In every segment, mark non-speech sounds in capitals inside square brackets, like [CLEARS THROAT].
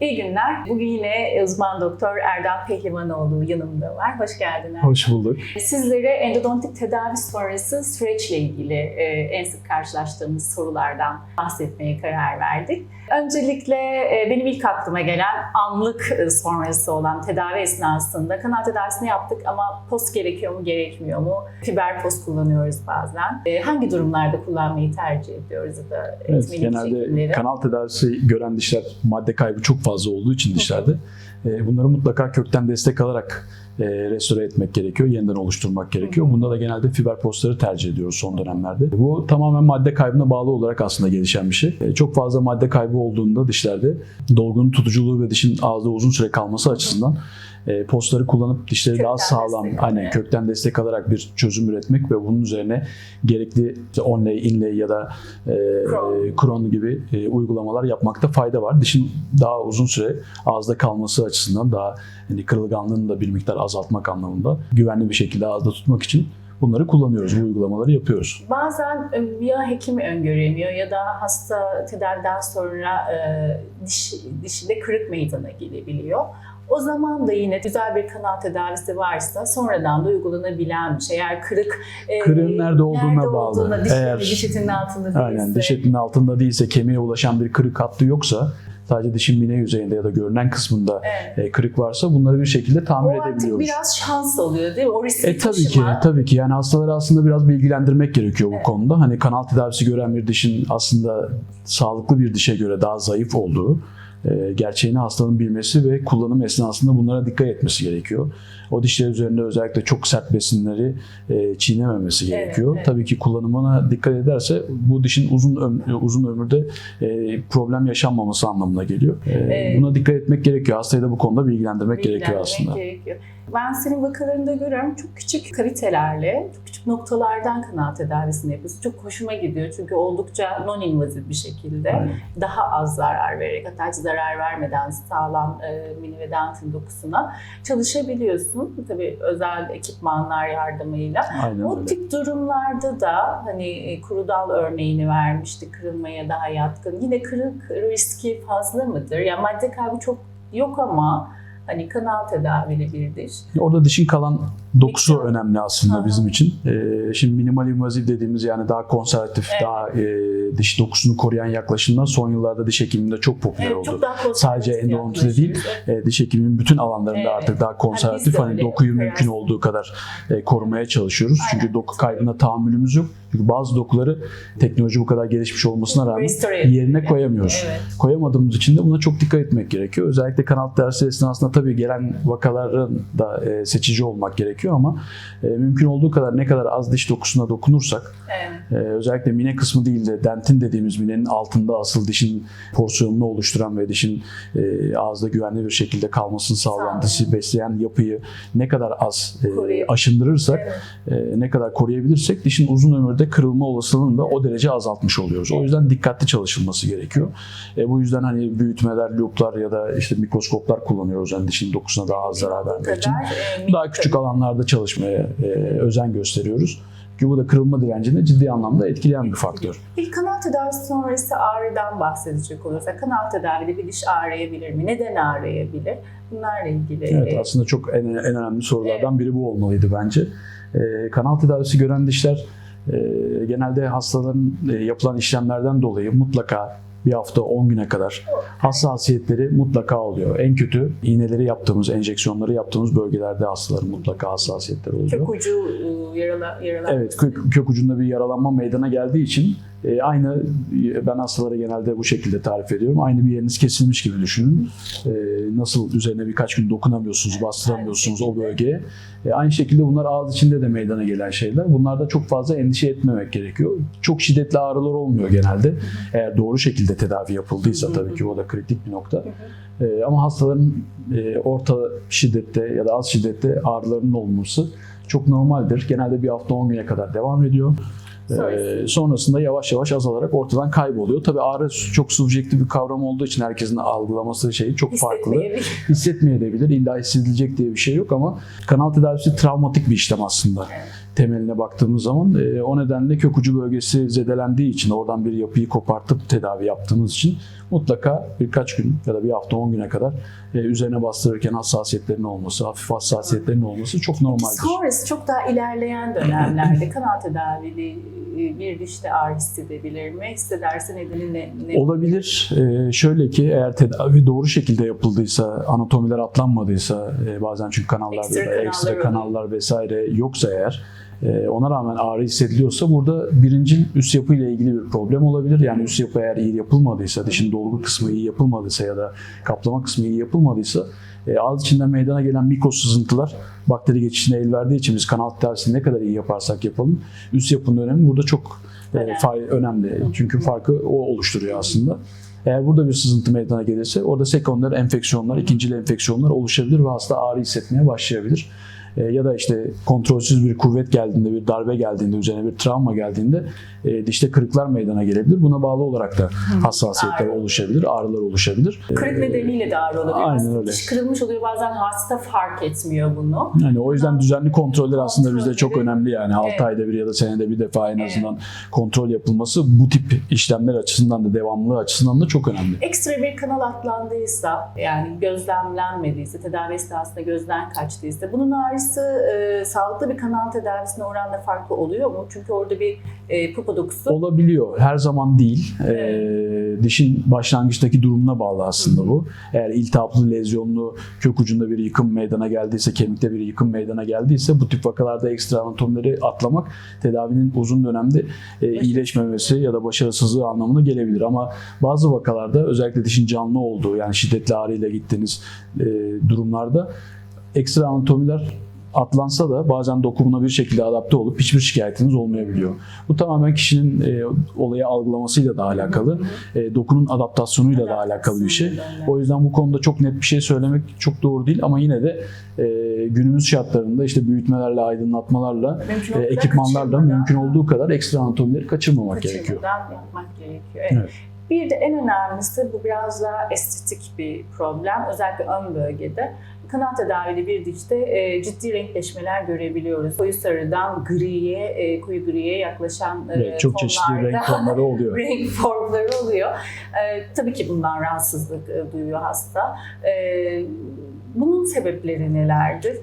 İyi günler. Bugün yine uzman doktor Erdal Pehlivanoğlu yanımda var. Hoş geldin Erdal. Hoş bulduk. Sizlere endodontik tedavi sonrası süreçle ilgili e, en sık karşılaştığımız sorulardan bahsetmeye karar verdik. Öncelikle e, benim ilk aklıma gelen anlık e, sonrası olan tedavi esnasında kanal tedavisini yaptık ama post gerekiyor mu gerekmiyor mu? Fiber post kullanıyoruz bazen. Hangi durumlarda kullanmayı tercih ediyoruz ya da Evet, genelde şekilleri? kanal tedavisi gören dişler madde kaybı çok fazla olduğu için dişlerde e, bunları mutlaka kökten destek alarak e, restore etmek gerekiyor, yeniden oluşturmak gerekiyor. Bunda da genelde fiber postları tercih ediyoruz son dönemlerde. Bu tamamen madde kaybına bağlı olarak aslında gelişen bir şey. E, Çok fazla madde kaybı olduğunda dişlerde dolgunun tutuculuğu ve dişin ağızda uzun süre kalması açısından e, postları kullanıp dişleri Kökten daha sağlam, aynen kökten destek alarak bir çözüm üretmek ve bunun üzerine gerekli işte onlay, inlay ya da e. Crohn gibi e, uygulamalar yapmakta fayda var. Dişin daha uzun süre ağızda kalması açısından daha hani kırılganlığını da bir miktar azaltmak anlamında güvenli bir şekilde ağızda tutmak için bunları kullanıyoruz. Bu uygulamaları yapıyoruz. Bazen e, ya hekim öngöremiyor ya da hasta tedaviden sonra e, diş, dişinde kırık meydana gelebiliyor. O zaman da yine güzel bir kanal tedavisi varsa sonradan da uygulanabilen bir şey. Eğer kırık e, Kırığın nerede olduğuna bağlı. olduğuna, diş, Eğer- diş etinin altında değilse. Aynen diş etinin altında değilse kemiğe ulaşan bir kırık hattı yoksa sadece dişin mine yüzeyinde ya da görünen kısmında Evet. e, kırık varsa bunları bir şekilde tamir O artık edebiliyoruz. biraz şans oluyor değil mi? O riski E tabii ki, tabii ki. Yani hastaları aslında biraz bilgilendirmek gerekiyor bu konuda. Hani kanal tedavisi gören bir dişin aslında sağlıklı bir dişe göre daha zayıf olduğu, gerçeğini hastanın bilmesi ve kullanım esnasında bunlara dikkat etmesi gerekiyor. O dişler üzerinde özellikle çok sert besinleri e, çiğnememesi gerekiyor. evet. Tabii ki kullanımına dikkat ederse bu dişin uzun öm- uzun ömürde e, problem yaşanmaması anlamına geliyor. E, Evet. Buna dikkat etmek gerekiyor. Hastayı da bu konuda bilgilendirmek gerekiyor bilgilendirmek aslında. gerekiyor. Ben senin vakalarında görüyorum çok küçük kavitelerle, çok küçük noktalardan kanal tedavisini yapıyorsun. Çok hoşuma gidiyor çünkü oldukça non-invazif bir şekilde Aynen. daha az zarar vererek hatta hiç zarar vermeden sağlam e, mini ve dentin dokusuna çalışabiliyorsun. Tabii özel ekipmanlar yardımıyla. Aynen O öyle. tip durumlarda da hani e, kuru dal örneğini vermiştik kırılmaya daha yatkın. Yine kırık riski fazla mıdır? Yani madde kaybı çok yok ama hani kanal tedavili bir diş. Orada dişin kalan dokusu önemli aslında Aha. bizim için. Ee, şimdi minimal invaziv dediğimiz yani daha konservatif, Evet. daha e, diş dokusunu koruyan yaklaşımlar son yıllarda diş hekimliğinde çok popüler Evet, oldu. çok Sadece endodontide değil. E, diş hekiminin bütün alanlarında Evet. artık daha konservatif hani öyle dokuyu mümkün yapıyoruz. olduğu kadar e, korumaya çalışıyoruz. Çünkü Aynen. doku kaybına tahammülümüz yok. Çünkü bazı dokuları teknoloji bu kadar gelişmiş olmasına rağmen yerine koyamıyoruz Evet. koyamadığımız için de buna çok dikkat etmek gerekiyor. Özellikle kanal tedavisi esnasında tabii gelen vakaların da e, seçici olmak gerekiyor ama e, mümkün olduğu kadar ne kadar az diş dokusuna dokunursak Evet. e, özellikle mine kısmı değil de dentin dediğimiz minenin altında asıl dişin porsiyonunu oluşturan ve dişin e, ağızda güvenli bir şekilde kalmasını dişi besleyen yapıyı ne kadar az e, aşındırırsak Evet. e, ne kadar koruyabilirsek dişin uzun ömürde kırılma olasılığını da o derece azaltmış oluyoruz. O yüzden dikkatli çalışılması gerekiyor. E, bu yüzden hani büyütmeler, looplar ya da işte mikroskoplar kullanıyoruz yani dişin dokusuna daha az zarar vermek için. e, Daha küçük alanlarda çalışmaya e, özen gösteriyoruz. Çünkü bu da kırılma direncini ciddi anlamda etkileyen bir faktör. Peki kanal tedavisi sonrası ağrıdan bahsedecek olursak kanal tedavili bir diş ağrıyabilir mi? Neden ağrıyabilir? Bunlarla ilgili. Evet e, aslında çok en, en önemli sorulardan biri bu olmalıydı bence. E, kanal tedavisi gören dişler e, genelde hastaların e, yapılan işlemlerden dolayı mutlaka bir hafta 10 güne kadar hassasiyetleri mutlaka oluyor. En kötü iğneleri yaptığımız, enjeksiyonları yaptığımız bölgelerde hastaların mutlaka hassasiyetleri oluyor. Kök ucu yarala, yaralanması. Evet, kök, kök ucunda bir yaralanma meydana geldiği için e, aynı ben hastalara genelde bu şekilde tarif ediyorum. Aynı bir yeriniz kesilmiş gibi düşünün. E, nasıl üzerine birkaç gün dokunamıyorsunuz, bastıramıyorsunuz o bölgeye. E, aynı şekilde bunlar ağız içinde de meydana gelen şeyler. Bunlarda çok fazla endişe etmemek gerekiyor. Çok şiddetli ağrılar olmuyor genelde. Eğer doğru şekilde tedavi yapıldıysa tabii ki o da kritik bir nokta. E, ama hastaların e, orta şiddette ya da az şiddette ağrılarının olması çok normaldir. Genelde bir hafta 10 güne kadar devam ediyor. Ee, Sonrasında. sonrasında yavaş yavaş azalarak ortadan kayboluyor. Tabii ağrı çok subjektif bir kavram olduğu için herkesin algılaması şeyi çok farklı. Hissetmeyebilir. [LAUGHS] Hissetmeyebilir. İlla hissedilecek diye bir şey yok ama kanal tedavisi travmatik bir işlem aslında. Temeline baktığımız zaman e, o nedenle kök ucu bölgesi zedelendiği için oradan bir yapıyı kopartıp tedavi yaptığımız için mutlaka birkaç gün ya da bir hafta 10 güne kadar e, üzerine bastırırken hassasiyetlerin olması, hafif hassasiyetlerin olması çok normaldir. Sonrası çok daha ilerleyen dönemlerde [LAUGHS] kanal tedavili e, bir dişte ağrı hissedebilir mi? Hissederse nedeni ne? ne? Olabilir. Ee, şöyle ki eğer tedavi doğru şekilde yapıldıysa, anatomiler atlanmadıysa, e, bazen çünkü kanallarda Ekstra da ekstra kanallar kanallar vesaire yoksa eğer, ona rağmen ağrı hissediliyorsa burada birincil üst yapı ile ilgili bir problem olabilir. Yani üst yapı eğer iyi yapılmadıysa, dişin dolgu kısmı iyi yapılmadıysa ya da kaplama kısmı iyi yapılmadıysa e, ağız içinden meydana gelen mikro sızıntılar bakteri geçişine el verdiği için biz kanal tedavisini ne kadar iyi yaparsak yapalım üst yapının önemi burada çok e, Önemli. önemli. Çünkü farkı o oluşturuyor aslında. Eğer burada bir sızıntı meydana gelirse orada sekonder enfeksiyonlar, ikincil enfeksiyonlar oluşabilir ve hasta ağrı hissetmeye başlayabilir. E, ya da işte kontrolsüz bir kuvvet geldiğinde, bir darbe geldiğinde, üzerine bir travma geldiğinde e, dişte kırıklar meydana gelebilir. Buna bağlı olarak da hassasiyetler Ağrı. oluşabilir, ağrılar oluşabilir. Kırık nedeniyle de ağrı olabilir. Aynen Aslında öyle. Diş kırılmış oluyor bazen hasta fark etmiyor bunu. Yani o yüzden düzenli kontroller aslında bizde çok önemli yani 6 Evet. ayda bir ya da senede bir defa en Evet. azından kontrol yapılması bu tip işlemler açısından da devamlılığı açısından da çok önemli. Ekstra bir kanal atlandıysa yani gözlemlenmediyse, tedavi esnasında gözden kaçtıysa bunun ağrısı e, sağlıklı bir kanal tedavisine oranla farklı oluyor mu? Çünkü orada bir e, pupa dokusu Olabiliyor. Her zaman değil. Ee, dişin başlangıçtaki durumuna bağlı aslında bu. Eğer iltihaplı, lezyonlu, kök ucunda bir yıkım meydana geldiyse, kemikte bir yıkım meydana geldiyse bu tip vakalarda ekstra anatomileri atlamak tedavinin uzun dönemde e, iyileşmemesi ya da başarısızlığı anlamına gelebilir. Ama bazı vakalarda özellikle dişin canlı olduğu yani şiddetli ağrıyla gittiğiniz e, durumlarda ekstra anatomiler atlansa da bazen dokumuna bir şekilde adapte olup hiçbir şikayetiniz olmayabiliyor. Bu tamamen kişinin e, olayı algılamasıyla da alakalı, e, dokunun adaptasyonuyla da alakalı bir şey. O yüzden bu konuda çok net bir şey söylemek çok doğru değil ama yine de e, günümüz şartlarında işte büyütmelerle, aydınlatmalarla, e, ekipmanlarla mümkün olduğu kadar ekstra anatomileri kaçırmamak gerekiyor. kaçırmadan yapmak gerekiyor. Evet. Evet. Bir de en önemlisi bu biraz daha estetik bir problem. Özellikle ön bölgede. Kanal tedavili bir dişte e, ciddi renkleşmeler görebiliyoruz. Koyu sarıdan griye, e, koyu griye yaklaşan e, Evet, çok çeşitli renk tonları oluyor. [LAUGHS] renk formları oluyor. E, tabii ki bundan rahatsızlık e, duyuyor hasta. E, bunun sebepleri nelerdir?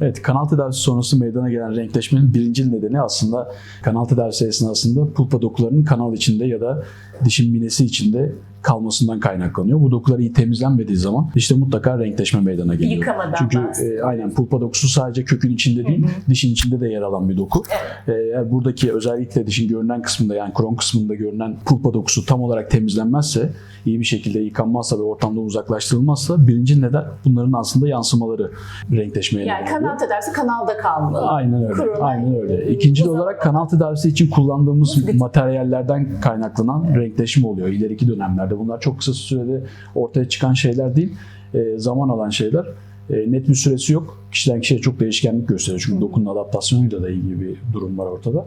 Evet, kanal tedavisi sonrası meydana gelen renkleşmenin birincil nedeni aslında kanal tedavisi esnasında pulpa dokularının kanal içinde ya da dişin minesi içinde kalmasından kaynaklanıyor. Bu dokular iyi temizlenmediği zaman işte mutlaka renkleşme meydana geliyor. Yıkamadan Çünkü e, aynen pulpa dokusu sadece kökün içinde değil, Hı dişin içinde de yer alan bir doku. E, eğer buradaki özellikle dişin görünen kısmında yani kron kısmında görünen pulpa dokusu tam olarak temizlenmezse, iyi bir şekilde yıkanmazsa ve ortamdan uzaklaştırılmazsa birinci neden bunların aslında yansımaları renkleşmeye Yani kanal tedavisi kanalda kalmalı. Aynen öyle. Kuruna- Aynen öyle. İkinci Bu olarak kanal tedavisi için kullandığımız materyallerden kaynaklanan renkleşme oluyor ileriki dönemlerde. Bunlar çok kısa sürede ortaya çıkan şeyler değil, e, zaman alan şeyler. E, net bir süresi yok. Kişiden kişiye çok değişkenlik gösteriyor. Çünkü dokunun adaptasyonuyla da ilgili bir durum var ortada.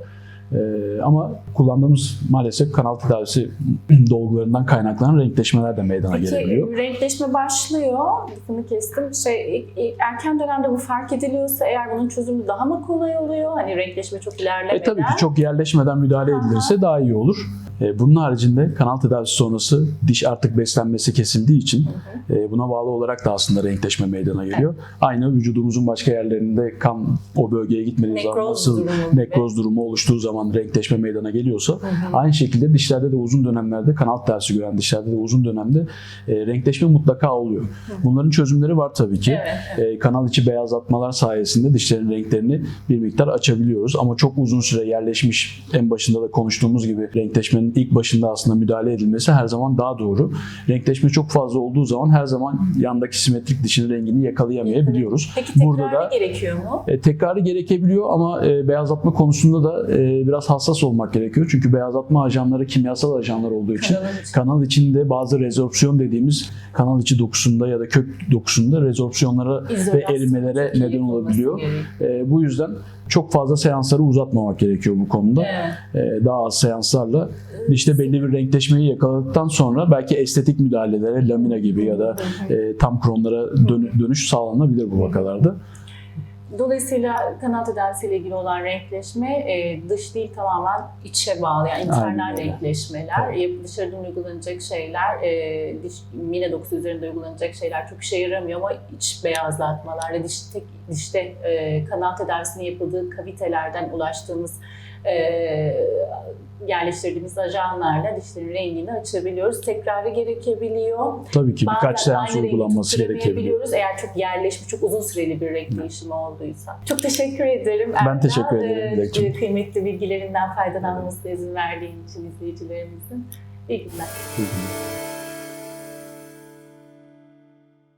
E, ama kullandığımız maalesef kanal tedavisi [CLEARS THROAT] dolgularından kaynaklanan renkleşmeler de meydana gelebiliyor. Peki renkleşme başlıyor, lafını kestim. Şey, erken dönemde bu fark ediliyorsa eğer bunun çözümü daha mı kolay oluyor? Hani renkleşme çok ilerlemeden. E tabii ki çok yerleşmeden müdahale Aha. edilirse daha iyi olur. E, bunun haricinde kanal tedavisi sonrası diş artık beslenmesi kesildiği için e, buna bağlı olarak da aslında renkleşme meydana geliyor. Aynı vücudumuzun başka yerlerinde kan o bölgeye gitmediği zaman nasıl durumu gibi. nekroz durumu oluştuğu zaman renkleşme meydana geliyorsa aynı şekilde dişlerde de uzun dönemlerde kanal tedavisi gören dişlerde de uzun dönemde e, renkleşme mutlaka oluyor. Bunların çözümleri var tabii ki. Evet, E, kanal içi beyazlatmalar sayesinde dişlerin renklerini bir miktar açabiliyoruz. Ama çok uzun süre yerleşmiş en başında da konuştuğumuz gibi renkleşmenin ilk başında aslında müdahale edilmesi her zaman daha doğru. Renkleşme çok fazla olduğu zaman her zaman yandaki simetrik dişin rengini yakalayamayabiliyoruz. Peki tekrarı Burada da gerekiyor mu? e, tekrarı gerekebiliyor ama e, beyazlatma konusunda da e, biraz hassas olmak gerekiyor. Çünkü beyazlatma ajanları kimyasal ajanlar olduğu için Kanalın içi. kanal içinde bazı rezorpsiyon dediğimiz kanal içi dokusunda ya da kök dokusunda rezorpsiyonlara ve İzolasyon erimelere çok iyi neden olabiliyor. E, bu yüzden çok fazla seansları uzatmamak gerekiyor bu konuda. Evet. E, daha az seanslarla işte belli bir renkleşmeyi yakaladıktan sonra belki estetik müdahalelere lamina gibi ya da e, tam kronlara dön- dönüş sağlanabilir bu vakalarda. Dolayısıyla kanal tedavisiyle ilgili olan renkleşme e, dış değil tamamen içe bağlı. Yani internal renkleşmeler, yapı dışarıdan uygulanacak şeyler, e, diş, mine dokusu üzerinde uygulanacak şeyler çok işe yaramıyor ama iç beyazlatmalarla diş, tek, dişte e, kanal tedavisinin yapıldığı kavitelerden ulaştığımız yerleştirdiğimiz ajanlarla dişlerin rengini açabiliyoruz. Tekrarı gerekebiliyor. Tabii ki birkaç Bazen seans aynı rengi uygulanması gerekebiliyor. Eğer çok yerleşmiş, çok uzun süreli bir renk değişimi olduysa. Çok teşekkür ederim. Ben Erkan. teşekkür ederim Ee, Dilekçim. Kıymetli bilgilerinden faydalanmasına izin verdiğin için izleyicilerimizin. İyi günler. Hı hı.